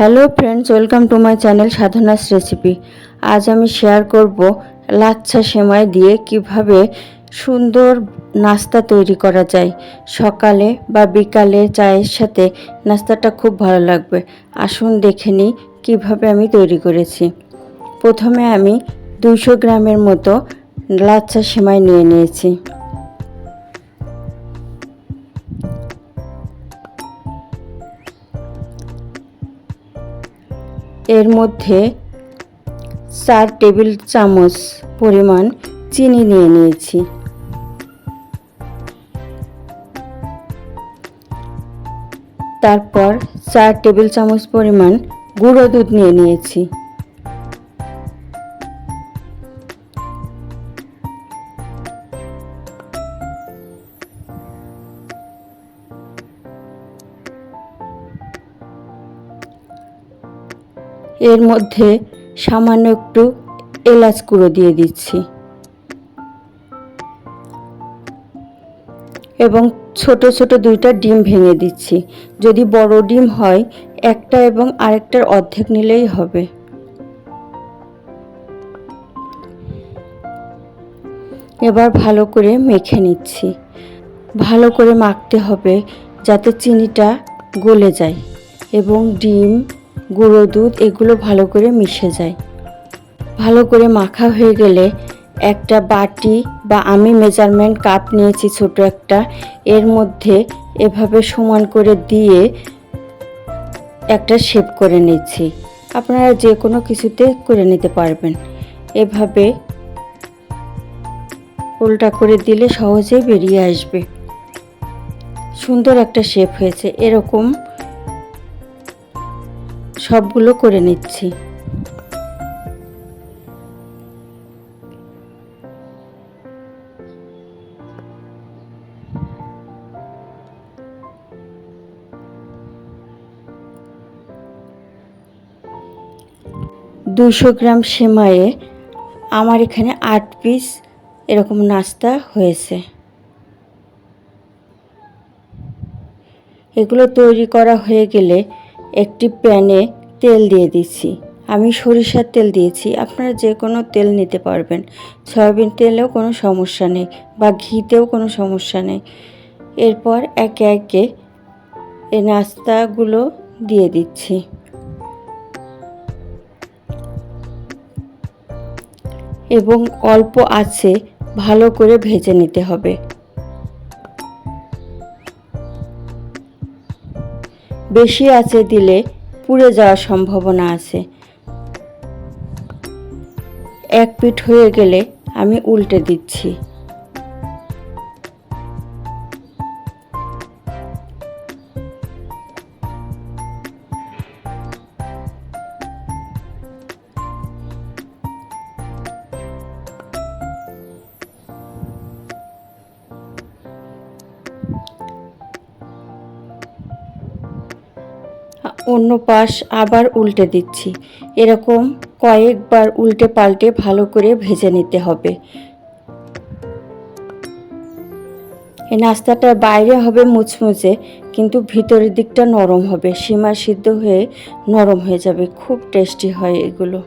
Hello friends welcome to my channel Sadhana's recipe আজ আমি share করব লাচ্ছা সেমাই দিয়ে কীভাবে সুন্দর নাস্তা তৈরি করা যায়। সকালে বা বিকালে চায়ের সাথে নাস্তাটা খুব ভালো লাগবে। আসুন দেখে নিই কীভাবে আমি তৈরি করেছি। প্রথমে আমি দুশো গ্রামের মতো লাচ্ছা সেমাই নিয়ে নিয়েছি। এর মধ্যে চার টেবিল চামচ পরিমাণ চিনি নিয়ে নিয়েছি। তারপর চার টেবিল চামচ পরিমাণ গুঁড়ো দুধ নিয়ে নিয়েছি। এর মধ্যে সামান্য একটু এলাচ গুঁড়ো দিয়ে দিচ্ছি। এবং ছোট ছোট দুইটা ডিম ভেঙে দিচ্ছি। যদি বড় ডিম হয়, একটা এবং আরেকটার অর্ধেক নিলেই হবে। এবার ভালো করে মেখে নিচ্ছি। ভালো করে মাখতে হবে যাতে চিনিটা গলে যায় এবং ডিম গুঁড়ো দুধ এগুলো ভালো করে মিশে যায়। ভালো করে মাখা হয়ে গেলে একটা বাটি বা আমি মেজারমেন্ট কাপ নিয়েছি ছোট একটা, এর মধ্যে এভাবে সমান করে দিয়ে একটা শেপ করে নিচ্ছি। আপনারা যে কোনো কিছুতে করে নিতে পারবেন। এভাবে উল্টা করে দিলে সহজেই বেরিয়ে আসবে। সুন্দর একটা শেপ হয়েছে। এরকম সবগুলো করে নিচ্ছি। দুশো গ্রাম সেমাইয়ে আমার এখানে আট পিস এরকম নাস্তা হয়েছে। এগুলো তৈরি করা হয়ে গেলে একটি প্যানে তেল দিয়ে দিচ্ছি। আমি সরিষার তেল দিয়েছি। আপনারা যে কোনো তেল নিতে পারবেন। সয়াবিন তেলেও কোনো সমস্যা নেই বা ঘিতেও কোনো সমস্যা নেই। এরপর একে একে এই নাস্তাগুলো দিয়ে দিচ্ছি। এবং অল্প আছে ভালো করে ভেজে নিতে হবে। বেশি আছে দিলে পুড়ে যাওয়ার সম্ভাবনা আছে। এক পিঠ হয়ে গেলে আমি উল্টে দিচ্ছি। অন্য পাশ আবার উল্টে দিচ্ছি। এরকম কয়েকবার উল্টে পাল্টে ভালো করে ভেজে নিতে হবে। এই নাস্তাটা বাইরে হবে মুচমুচে কিন্তু ভিতরের দিকটা নরম হবে। সীমা সিদ্ধ হয়ে নরম হয়ে যাবে। খুব টেস্টি হয় এগুলো।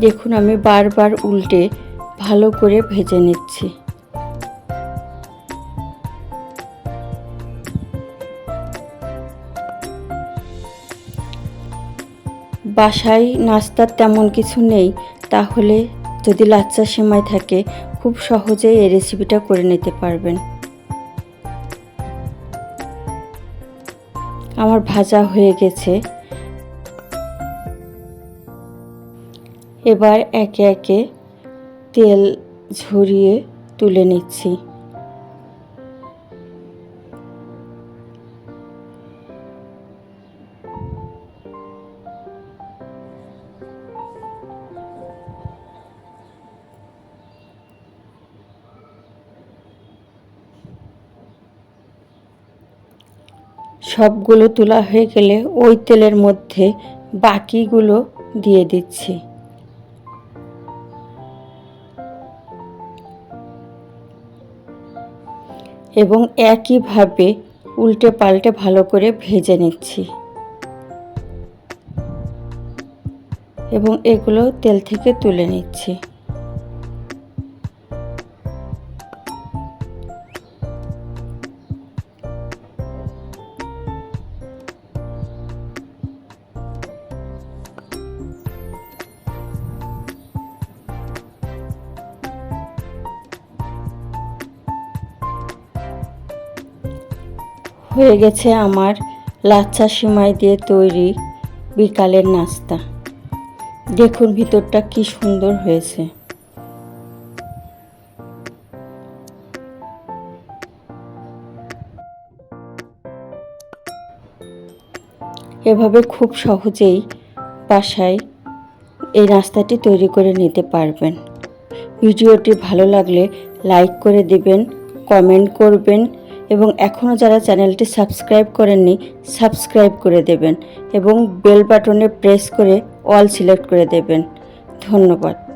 দেখুন, আমি বারবার উল্টে ভালো করে ভেজে নিচ্ছি। বাসায় নাস্তার তেমন কিছু নেই, তাহলে যদি লাচ্চা সেমাই থাকে, খুব সহজেই এই রেসিপিটা করে নিতে পারবেন। আমার ভাজা হয়ে গেছে। এবার একে একে তেল ঝরিয়ে তুলে নিচ্ছি। সবগুলো তোলা হয়ে গেলে ওই তেলের মধ্যে বাকিগুলো দিয়ে দিচ্ছি। এবং একইভাবে উল্টে পাল্টে ভালো করে ভেজে নিচ্ছি। এবং এগুলো তেল থেকে তুলে নিচ্ছি। হয়ে গেছে আমার লাচ্ছা সিমাই দিয়ে তৈরি বিকালের নাস্তা। দেখুন ভিতরটা কি সুন্দর হয়েছে। এভাবে খুব সহজেই বাসায় এই নাস্তাটি তৈরি করে নিতে পারবেন। ভিডিওটি ভালো লাগলে লাইক করে দিবেন, কমেন্ট করবেন এবং এখনও যারা চ্যানেলটি সাবস্ক্রাইব করেননি, সাবস্ক্রাইব করে দেবেন এবং বেল বাটনে প্রেস করে অল সিলেক্ট করে দেবেন। ধন্যবাদ।